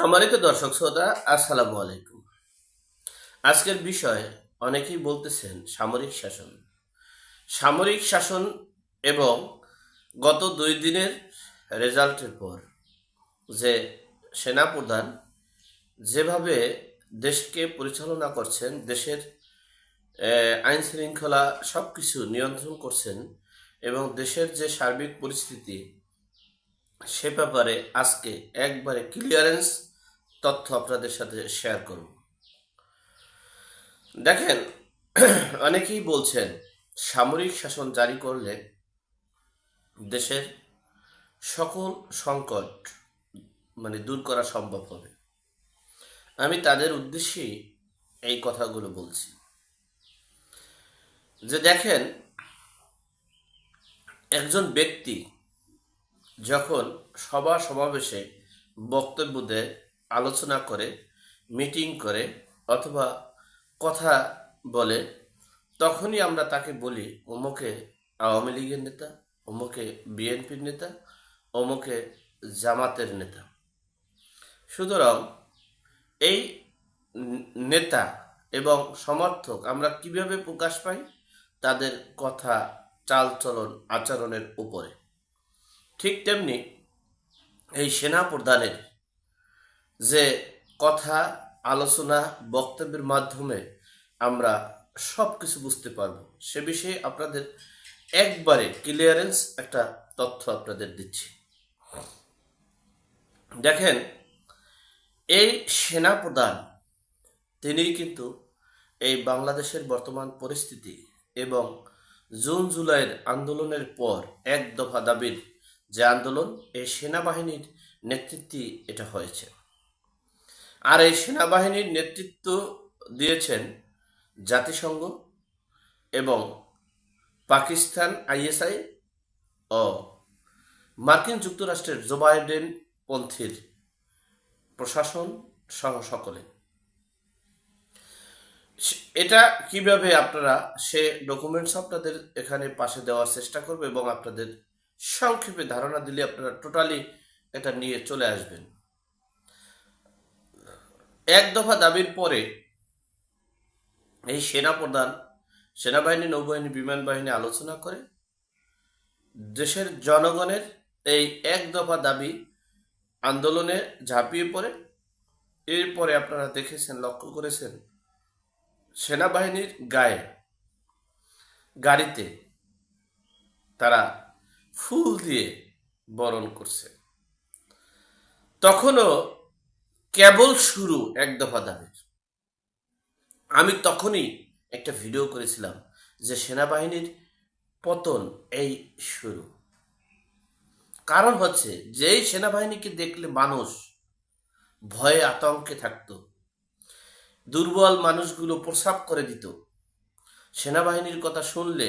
সম্মানিত দর্শক শ্রোতা, আসসালামু আলাইকুম। আজকের বিষয়, অনেকেই বলতেছেন সামরিক শাসন। সামরিক শাসন এবং গত দুই দিনের রেজাল্টের পর যে সেনাপ্রধান যেভাবে দেশকে পরিচালনা করছেন, দেশের আইন শৃঙ্খলা সব কিছু নিয়ন্ত্রণ করছেন এবং দেশের যে সার্বিক পরিস্থিতি, সে ব্যাপারে আজকে একবারে ক্লিয়ারেন্স তথ্য আপনাদের সাথে শেয়ার করব। দেখেন, অনেকেই বলছেন, সামরিক শাসন জারি করলে দেশের সকল সংকট মানে দূর করা সম্ভব হবে। আমি তাদের উদ্দেশ্যেই এই কথাগুলো বলছি। যে দেখেন, একজন ব্যক্তি যখন সভা সমাবেশে বক্তব্য দেয় আলোচনা করে, মিটিং করে অথবা কথা বলে, তখনই আমরা তাকে বলি অমুকে আওয়ামী লীগের নেতা অমুকে বিএনপির নেতা অমুকে জামাতের নেতা। সুতরাং এই নেতা এবং সমর্থক আমরা কীভাবে প্রকাশ পাই? তাদের কথা চালচলন আচরণের উপরে। ঠিক তেমনি এই সেনা প্রধানের যে কথা, আলোচনা, বক্তব্যের মাধ্যমে আমরা সব কিছু বুঝতে পারব। সে বিষয়ে আপনাদের একবারে ক্লিয়ারেন্স একটা তথ্য আপনাদের দিচ্ছি। দেখেন, এই সেনা প্রধান তিনি কিন্তু এই বাংলাদেশের বর্তমান পরিস্থিতি এবং জুন জুলাইয়ের আন্দোলনের পর এক দফা দাবির যে আন্দোলন, এই সেনাবাহিনীর নেতৃত্বে এটা হয়েছে। আর এই সেনাবাহিনীর নেতৃত্ব দিয়েছেন জাতিসংঘ এবং পাকিস্তান আইএসআই ও মার্কিন যুক্তরাষ্ট্রের জো বাইডেন পন্থীর প্রশাসন সহ সকলে। এটা কীভাবে আপনারা সে ডকুমেন্টস আপনাদের এখানে পাশে দেওয়ার চেষ্টা করবে এবং আপনাদের সংক্ষেপে ধারণা দিলে আপনারা টোটালি এটা নিয়ে চলে আসবেন। এক দফা দাবির পরে এই সেনা প্রধান সেনাবাহিনী, নৌবাহিনী, বিমান বাহিনী আলোচনা করে দেশের জনগণের এই এক দফা দাবি আন্দোলনে ঝাঁপিয়ে পড়ে। এরপরে আপনারা দেখেছেন, লক্ষ্য করেছেন সেনাবাহিনীর গায়ে গাড়িতে তারা ফুল দিয়ে বরণ করছে। তখনও কেবল শুরু এক দফা দাবির। আমি তখনই একটা ভিডিও করেছিলাম যে সেনাবাহিনীর পতন এই শুরু। কারণ হচ্ছে যেই সেনাবাহিনীকে দেখলে মানুষ ভয়ে আতঙ্কে থাকতো, দুর্বল মানুষগুলো প্রসাব করে দিত, সেনাবাহিনীর কথা শুনলে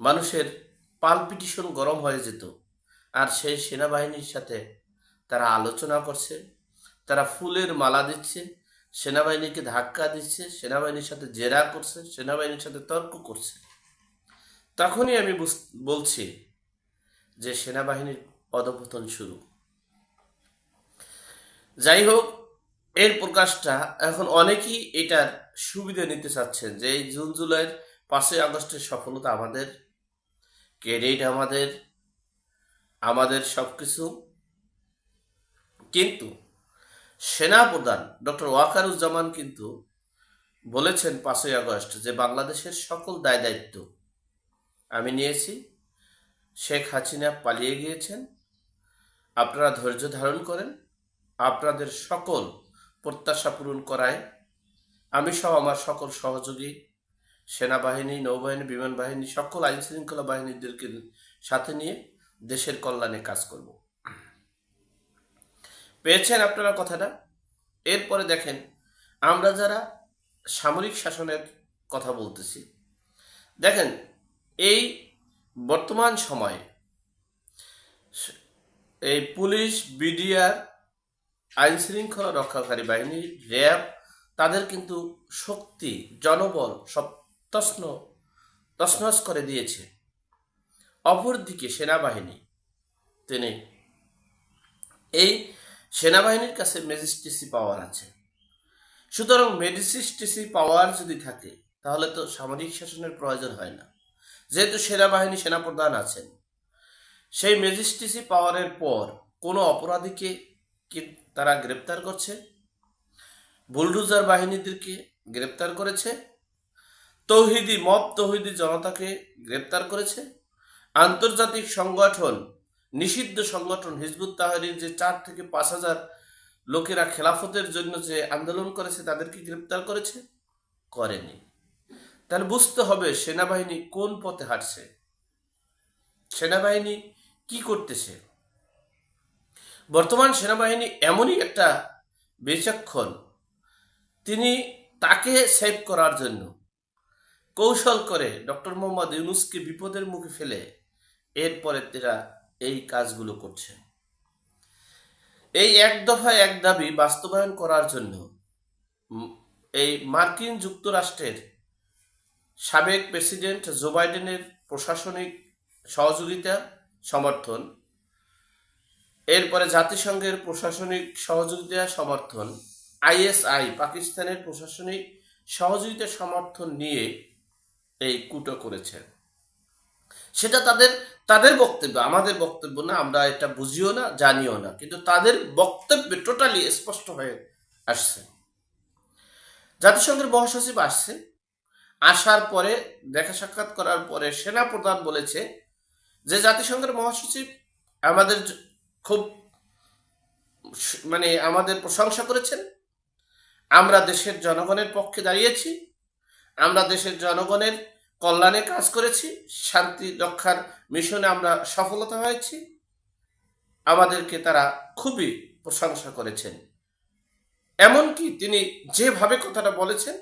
মানুষের পালপিটিশন গরম হয়ে যেত, আর সেই সেনাবাহিনীর সাথে তারা আলোচনা করছে তারা ফুলের মালা দিচ্ছে, সেনাবাহিনীকে ধাক্কা দিচ্ছে, সেনাবাহিনীর সাথে জেরা করছে, সেনাবাহিনীর সাথে তর্ক করছে। তখনই আমি বলছি যে সেনাবাহিনীর পদপতন শুরু। যাই হোক, এর প্রকাশটা এখন অনেকেই এটার সুবিধা নিতে চাচ্ছেন যে এই জুন, জুলাইয়ের পাঁচই আগস্টের সফলতা আমাদের ক্রেডিট আমাদের আমাদের সব কিছু কিন্তু সেনাপ্রধান ডক্টর ওয়াকারুজ্জামান কিন্তু বলেছেন পাঁচই আগস্ট যে বাংলাদেশের সকল দায় দায়িত্ব আমি নিয়েছি। শেখ হাসিনা পালিয়ে গিয়েছেন। আপনারা ধৈর্য ধারণ করেন। আপনাদের সকল প্রত্যাশা পূরণ করায় আমি সহ আমার সকল সহযোগী, সেনাবাহিনী, নৌবাহিনী বিমান বাহিনী সকল আইন শৃঙ্খলা বাহিনীদেরকে সাথে নিয়ে দেশের কল্যাণে কাজ করব। পেয়েছেন আপনারা কথাটা? এরপরে দেখেন, আমরা যারা সামরিক শাসনের কথা বলতেছি, দেখেন, এই বর্তমান সময়ে এই পুলিশ, বিডিআর আইন শৃঙ্খলা রক্ষাকারী বাহিনী, র্যাব, তাদের কিন্তু শক্তি, জনবল সব তছন, তছনছ করে দিয়েছে। অপরদিকে সেনাবাহিনী, তিনি এই সেনাবাহিনীর কাছে ম্যাজিস্ট্রেসি পাওয়ার আছে। সুতরাং ম্যাজিস্ট্রেসি পাওয়ার যদি থাকে, তাহলে তো সামরিক শাসনের প্রয়োজন হয় না। যেহেতু সেনাবাহিনী সেনাপ্রধান আছেন, সেই ম্যাজিস্ট্রেসি পাওয়ারের পর কোনো অপরাধীকে কি তারা গ্রেপ্তার করছে? বুলডুজার বাহিনীদেরকে গ্রেপ্তার করেছে? তৌহিদি, মব তৌহিদি জনতাকে গ্রেপ্তার করেছে? আন্তর্জাতিক সংগঠন নিষিদ্ধ সংগঠন হিজবুত তাহারির যে চার থেকে পাঁচ হাজার লোকেরা খেলাফতের জন্য যে আন্দোলন করেছে, তাদেরকে গ্রেপ্তার করেছে? করেনি। তাহলে বুঝতে হবে সেনাবাহিনী কোন পথে হাঁটছে। সেনাবাহিনী কি করতেছে? বর্তমান সেনাবাহিনী এমনই একটা বিচক্ষণ। তিনি তাকে সেভ করার জন্য কৌশল করে ডক্টর মোহাম্মদ ইউনুসকে বিপদের মুখে ফেলে, এরপরে তারা এই কাজগুলো করছে। এই এক দফা এক দাবি বাস্তবায়ন করার জন্য এই মার্কিন যুক্তরাষ্ট্রের সাবেক প্রেসিডেন্ট জো বাইডেনের প্রশাসনিক সহযোগিতা, সমর্থন, এরপরে জাতিসংঘের প্রশাসনিক সহযোগিতা, সমর্থন, আইএসআই, পাকিস্তানের প্রশাসনিক সহযোগিতা, সমর্থন নিয়ে এই কুটো করেছে। সেটা তাদের তাদের বক্তব্য, আমাদের বক্তব্য না, আমরা এটা বুঝিও না, জানিও না। কিন্তু তাদের বক্তব্যে টোটালি স্পষ্ট হয়ে আসছে। জাতিসংঘের মহাসচিব আসছে। আসার পরে, দেখা সাক্ষাৎ করার পরে সেনা প্রধান বলেছে যে, জাতিসংঘের মহাসচিব আমাদের খুব মানে আমাদের প্রশংসা করেছেন। আমরা দেশের জনগণের পক্ষে দাঁড়িয়েছি। আমরা দেশের জনগণের কল্যাণে কাজ করেছি, শান্তি রক্ষার মিশনে আমরা সফলতা হয়েছি। আমাদেরকে তারা খুবই প্রশংসা করেছেন। এমনকি তিনি যেভাবে কথাটা বলেছেন,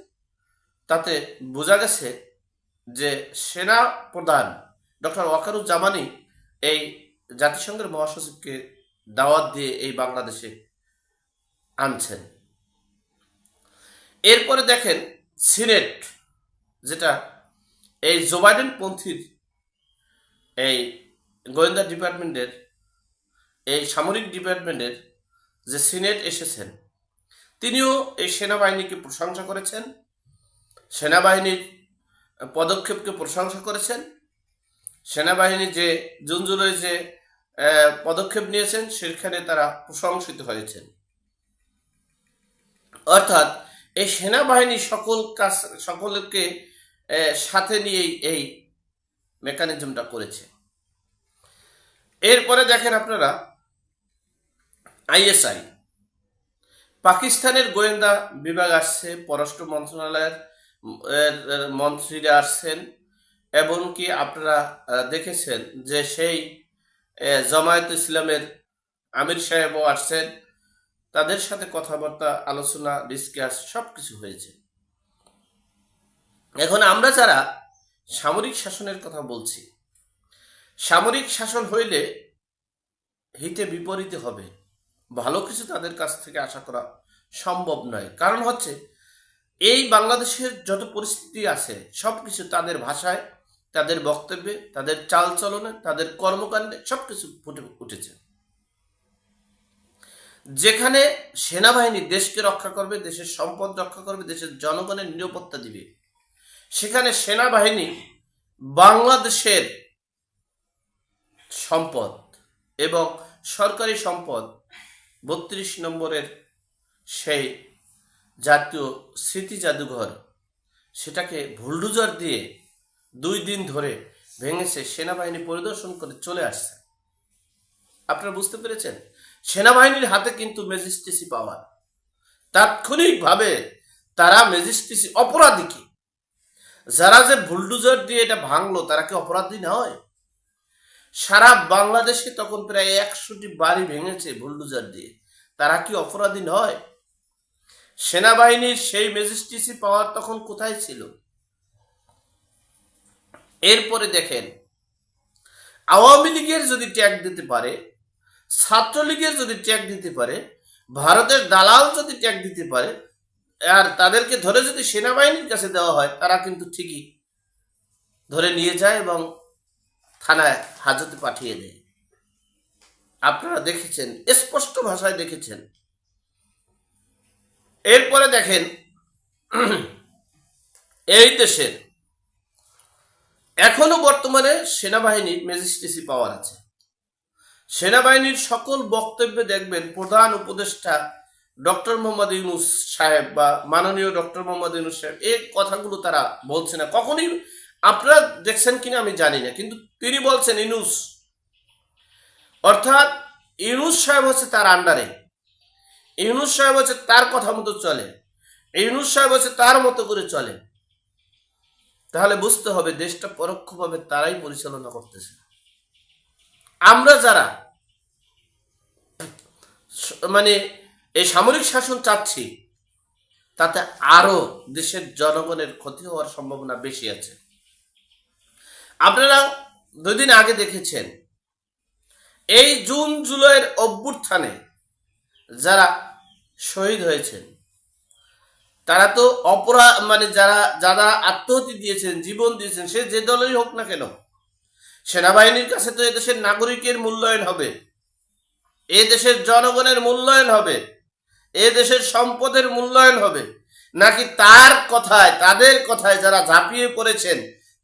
তাতে বোঝা গেছে যে সেনা প্রধান ডক্টর ওয়াকারুজ্জামানি এই জাতিসংঘের মহাসচিবকে দাওয়াত দিয়ে এই বাংলাদেশে আনছেন। এরপরে দেখেন সিনেট, যেটা এই জো বাইডেন পন্থীর এই গোয়েন্দা ডিপার্টমেন্টের, এই সামরিক ডিপার্টমেন্টের যে সিনেট এসেছেন, তিনিও এই সেনাবাহিনীকে প্রশংসা করেছেন, সেনাবাহিনীর পদক্ষেপকে প্রশংসা করেছেন, সেনাবাহিনী যে জুন জুলাই যে পদক্ষেপ নিয়েছেন, সেখানে তারা প্রশংসিত হয়েছেন। অর্থাৎ এই সেনাবাহিনী সকল কাজ, সকলকে সাথে নিয়েই এই মেকানিজমটা করেছে। এরপরে দেখেন আপনারা আইএসআই পাকিস্তানের গোয়েন্দা বিভাগ আসছে, পররাষ্ট্র মন্ত্রণালয়ের মন্ত্রীরা আসছেন এবং কি আপনারা দেখেছেন যে সেই জামায়াত ইসলামের আমির সাহেবও আসছেন। তাদের সাথে কথাবার্তা, আলোচনা ডিসকাস সব কিছু হয়েছে। এখন আমরা যারা সামরিক শাসনের কথা বলছি, সামরিক শাসন হইলে হিতে বিপরীতে হবে। ভালো কিছু তাদের কাছ থেকে আশা করা সম্ভব নয়। কারণ হচ্ছে, এই বাংলাদেশের যত পরিস্থিতি আছে সব কিছু তাদের ভাষায়, তাদের বক্তব্যে, তাদের চালচলনে, তাদের কর্মকাণ্ডে সব কিছু ফুটে উঠেছে। যেখানে সেনাবাহিনী দেশকে রক্ষা করবে, দেশের সম্পদ রক্ষা করবে, দেশের জনগণের নিরাপত্তা দিবে সেখানে সেনাবাহিনী বাংলাদেশের সম্পদ এবং সরকারি সম্পদ বত্রিশ নম্বরের সেই জাতীয় স্মৃতি জাদুঘর, সেটাকে ভুলডুজার দিয়ে দুই দিন ধরে ভেঙেছে সেনাবাহিনী পরিদর্শন করে চলে আসছে। আপনারা বুঝতে পেরেছেন? সেনাবাহিনীর হাতে কিন্তু ম্যাজিস্ট্রেসি পাওয়ার। তাৎক্ষণিকভাবে তারা ম্যাজিস্ট্রেসি অপরাধী কি যারা যে ভুলডুজার দিয়ে এটা ভাঙলো, তারা কি অপরাধী নয়? সারা বাংলাদেশে তখন প্রায় একশোটি বাড়ি ভেঙেছে বুলডুজার দিয়ে। তারা কি অপরাধী নয়? সেনাবাহিনীর সেই ম্যাজিস্ট্রেসি পাওয়ার তখন কোথায় ছিল? এরপরে দেখেন, আওয়ামী লীগের যদি ট্যাগ দিতে পারে, ছাত্রলীগের যদি ট্যাগ দিতে পারে, ভারতের দালাল যদি ট্যাগ দিতে পারে আর তাদেরকে ধরে যদি সেনাবাহিনীর কাছে দেওয়া হয়, তারা কিন্তু ঠিকই ধরে নিয়ে যায় এবং থানায় হাজতে পাঠিয়ে দেয়। আপনারা দেখেছেন, স্পষ্ট ভাষায় দেখেছেন। এরপরে দেখেন, এই দেশের এখনও বর্তমানে সেনাবাহিনীর ম্যাজিস্ট্রেসি পাওয়ার আছে। সেনাবাহিনীর সকল বক্তব্যে দেখবেন প্রধান উপদেষ্টা ডক্টর মোহাম্মদ ইউনুস সাহেব বা মাননীয় ডক্টর মোহাম্মদ ইউনুস সাহেব, এই কথাগুলো তারা বলছে না। কখনই আপনারা দেখছেন কিনা আমি জানি না, কিন্তু তিনি বলছেন ইনুস অর্থাৎ ইউনুস সাহেব হচ্ছে তার আন্ডারে। ইউনুস সাহেব হচ্ছে তার কথা মতো চলে। ইউনুস সাহেব হচ্ছে তার মতো করে চলে। তাহলে বুঝতে হবে দেশটা পরোক্ষভাবে তারাই পরিচালনা করতেছে। আমরা যারা মানে এই সামরিক শাসন চাচ্ছি, তাতে আরও দেশের জনগণের ক্ষতি হওয়ার সম্ভাবনা বেশি আছে। আপনারা দুদিন আগে দেখেছেন, এই জুন জুলাইয়ের অভ্যুত্থানে যারা শহীদ হয়েছেন, তারা তো অপরাধ মানে যারা যারা আত্মহতি দিয়েছেন, জীবন দিয়েছেন, সে যে দলেরই হোক না কেন, সেনাবাহিনীর কাছে তো এদেশের নাগরিকের মূল্যায়ন হবে এ দেশের জনগণের মূল্যায়ন হবে এ দেশের সম্পদের মূল্যায়ন হবে। নাকি তার কথায়, তাদের কথায় যারা ঝাঁপিয়ে পড়েছেন,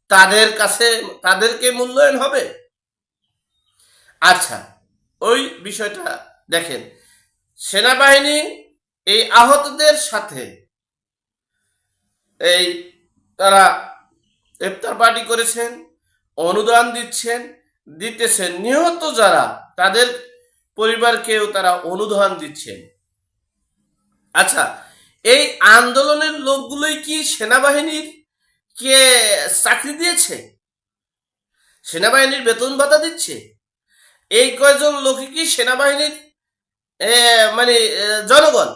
তাদের কাছে, তাদেরকে মূল্যায়ন হবে? আচ্ছা ওই বিষয়টা দেখেন। সেনাবাহিনী এই আহতদের সাথে এই তারা ইফতার পার্টি করেছেন, অনুদান দিচ্ছেন, দিতেছেন। নিহত যারা, তাদের পরিবারকেও তারা অনুদান দিচ্ছেন। আচ্ছা এই আন্দোলনের লোকগুলোই কি সেনাবাহিনীর কে চাকরি দিয়েছে? সেনাবাহিনীর বেতন ভাতা দিচ্ছে? এই কয়জন লোকই কি সেনাবাহিনীর মানে জনগণ?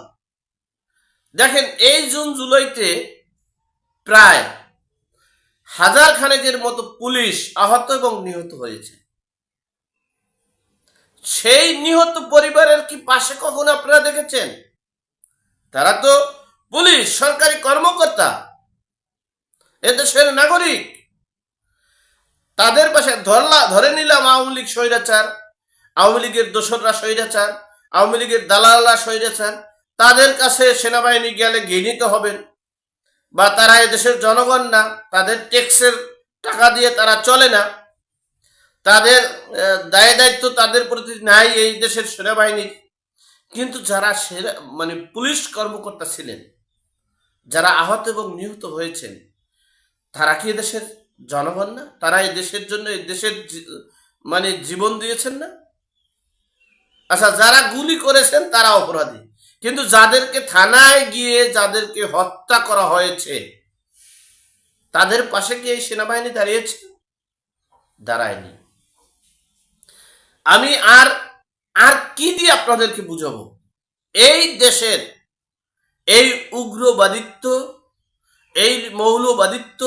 দেখেন, এই জুন জুলাইতে প্রায় হাজার খানেকের মতো পুলিশ আহত এবং নিহত হয়েছে। সেই নিহত পরিবারের কি পাশে কখন আপনারা দেখেছেন? তারা তো পুলিশ, সরকারি কর্মকর্তা, এদেশের নাগরিক। তাদের পাশে ধরলা, ধরে নিলাম আওয়ামী লীগ স্বৈরাচার, আওয়ামী লীগের দোসররা স্বৈরাচার, আওয়ামী লীগের দালালরা স্বৈরাচার, তাদের কাছে সেনাবাহিনী গেলে ঘৃণিত হবেন বা তারা এদেশের জনগণ না, তাদের ট্যাক্সের টাকা দিয়ে তারা চলে না। তাদের দায় দায়িত্ব তাদের প্রতি নাই এই দেশের সেনাবাহিনীর। কিন্তু যারা সেরা মানে পুলিশ কর্মকর্তা ছিলেন, যারা আহত এবং নিহত হয়েছেন, তারা কি দেশের জনগণ না? তারা এই দেশের জন্য, এই দেশের মানে জীবন দিয়েছেন না? আচ্ছা যারা গুলি করেছেন তারা অপরাধী। কিন্তু যাদেরকে থানায় গিয়ে যাদেরকে হত্যা করা হয়েছে, তাদের পাশে কি এই সেনাবাহিনী দাঁড়িয়েছে? দাঁড়ায়নি। আমি আর আর কি দিয়ে আপনাদেরকে বুঝাবো? এই দেশের এই উগ্রবাদিত্ব, এই মৌলবাদিত্ব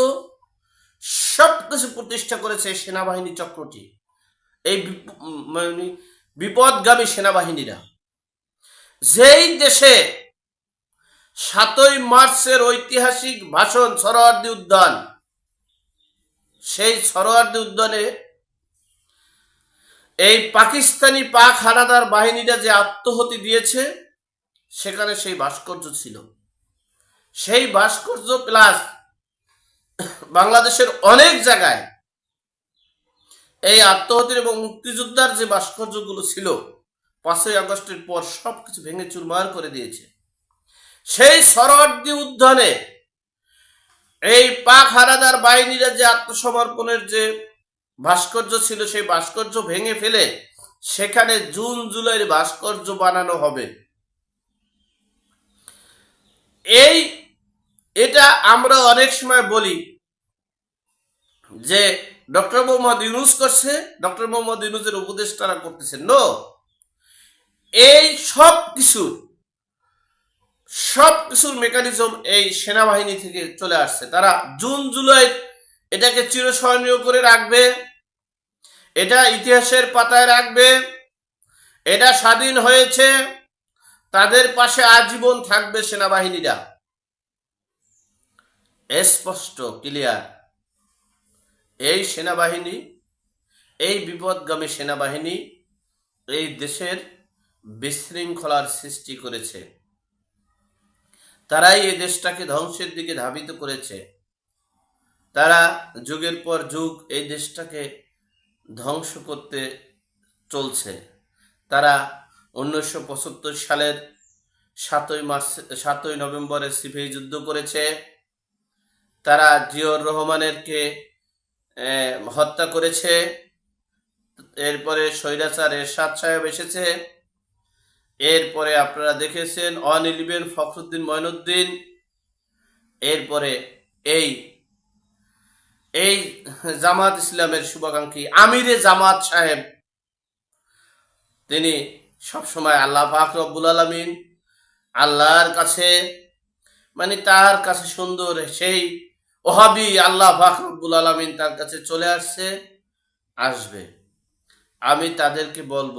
সব কিছু প্রতিষ্ঠা করেছে সেনাবাহিনী চক্রটি। এই মানে বিপদগামী সেনাবাহিনীরা। যেই দেশে সাতই মার্চের ঐতিহাসিক ভাষণ সরোয়ার্দী উদ্যান, সেই সরোয়ার্দী উদ্যানে এই পাকিস্তানি পাক হানাদার বাহিনীরা যে আত্মহতি দিয়েছে, সেখানে সেই ভাস্কর্য ছিল। সেই ভাস্কর্য প্লাস বাংলাদেশের অনেক জায়গায় এই আত্মহতির এবং মুক্তিযোদ্ধার যে ভাস্কর্যগুলো ছিল, পাঁচই আগস্টের পর সবকিছু ভেঙে চুরমার করে দিয়েছে। সেই সরোয়ার্দী উদ্যানে এই পাক হারাদার বাহিনীরা যে আত্মসমর্পণের যে ভাস্কর্য ছিল সেই ভাস্কর্য ভেঙে ফেলে সেখানে জুন জুলাইয়ের ভাস্কর্য বানানো হবে। এই, এটা আমরা অনেক সময় বলি যে ডক্টর মোহাম্মদ ইউনুস করছে, ডক্টর মোহাম্মদ ইউনুসের উপদেষ্টারা করতেছেন। নো এই সব কিছু, সব কিছুর মেকানিজম এই সেনাবাহিনী থেকে চলে আসছে। তারা জুন জুলাই এটাকে চিরস্মরণীয় করে রাখবে। এটা ইতিহাসের পাতায় রাখবে। এটা স্বাধীন হয়েছে। তাদের পাশে আজীবন থাকবে সেনাবাহিনীরা। স্পষ্ট, ক্লিয়ার। এই সেনাবাহিনী, এই বিপদগামী সেনাবাহিনী এই দেশের বিশৃঙ্খলার সৃষ্টি করেছে। তারাই এই দেশটাকে ধ্বংসের দিকে ধাবিত করেছে। তারা যুগের পর যুগ এই দেশটাকে ধ্বংস করতে চলছে। তারা উনিশশো পঁচাত্তর সালের সাতই মার্চ, সাতই নভেম্বরে সিফেই যুদ্ধ করেছে। তারা জিয়র রহমানেরকে হত্যা করেছে। এরপরে স্বৈরাচার এরশাদ সাহেব এসেছে। এরপরে আপনারা দেখেছেন অন ইলেভেন ফখরুদ্দিন ময়নুদ্দিন এরপরে এই এই জামাত ইসলামের শুভাকাঙ্ক্ষী আমিরে জামাত সাহেব, তিনি সবসময় আল্লাহ পাক রব্বুল আলমিন আল্লাহর কাছে মানে তার কাছে সুন্দর সেই ওহাবি আল্লাহ পাক রব্বুল আলমিন তার কাছে চলে আসছে, আসবে। আমি তাদেরকে বলব,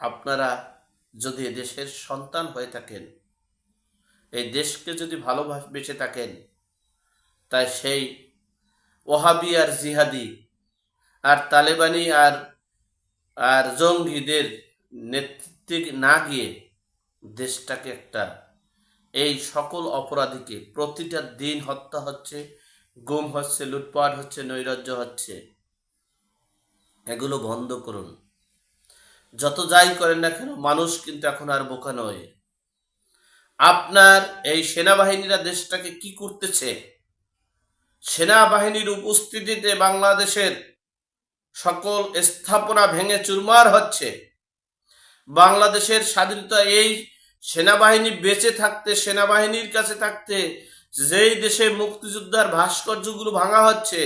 আপনারা যদি দেশের সন্তান হয়ে থাকেন, এই দেশকে যদি ভালোবেসে থাকেন, তাই সেই ওহাবি আর জিহাদি, আর তালেবানি আর আর জঙ্গিদের নেতৃত্বে না গিয়ে দেশটাকে একটা, এই সকল অপরাধীকে প্রতিটা দিন হত্যা হচ্ছে, গুম হচ্ছে, লুটপাট হচ্ছে, নৈরাজ্য হচ্ছে। এগুলো বন্ধ করুন। যত যাই করেন না কেন, মানুষ কিন্তু এখন আর বোকা নয়। আপনার এই সেনাবাহিনীরা দেশটাকে কি করতেছে? সেনাবাহিনীর উপস্থিতিতে বাংলাদেশের সকল স্থাপনা ভেঙে চুরমার হচ্ছে। বাংলাদেশের স্বাধীনতা এই সেনাবাহিনী বেঁচে থাকতে, সেনাবাহিনীর কাছে থাকতে, যেই দেশে মুক্তিযোদ্ধার ভাস্কর্যগুলো ভাঙা হচ্ছে,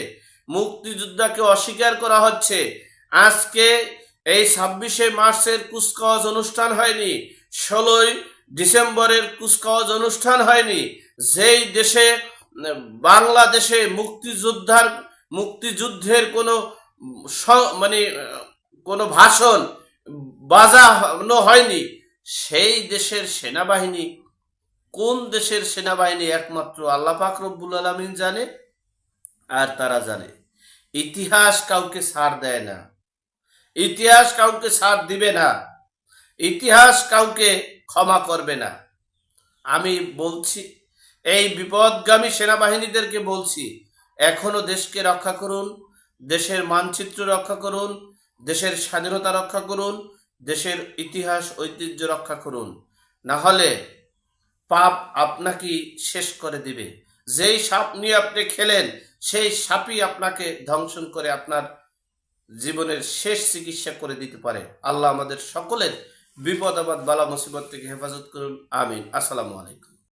মুক্তিযোদ্ধাকে অস্বীকার করা হচ্ছে, আজকে এই ছাব্বিশে মার্চের কুচকাওয়াজ অনুষ্ঠান হয়নি, ষোলোই ডিসেম্বরের কুচকাওয়াজ অনুষ্ঠান হয়নি, যেই দেশে বাংলাদেশে মুক্তিযোদ্ধার, মুক্তিযুদ্ধের কোনো মানে কোনো ভাষণ বাজানো হয়নি। সেই দেশের সেনাবাহিনী, কোন দেশের সেনাবাহিনী একমাত্র আল্লাহ পাক রব্বুল আলমিন জানে আর তারা জানে। ইতিহাস কাউকে ছাড় দেয় না। ইতিহাস কাউকে ছাড় দিবে না। ইতিহাস কাউকে ক্ষমা করবে না। আমি বলছি এই বিপদগামী সেনাবাহিনীদেরকে বলছি, এখনও দেশকে রক্ষা করুন, দেশের মানচিত্র রক্ষা করুন, দেশের স্বাধীনতা রক্ষা করুন, দেশের ইতিহাস, ঐতিহ্য রক্ষা করুন। না হলে পাপ আপনাকে শেষ করে দিবে। যেই সাপ নিয়ে আপনি খেলেন, সেই সাপই আপনাকে ধ্বংসন করে আপনার জীবনের শেষ চিকিৎসা করে দিতে পারে। আল্লাহ আমাদের সকলের বিপদ, আপদ, বালা, মুসিবত থেকে হেফাজত করুন। আমিন। আসসালামু আলাইকুম।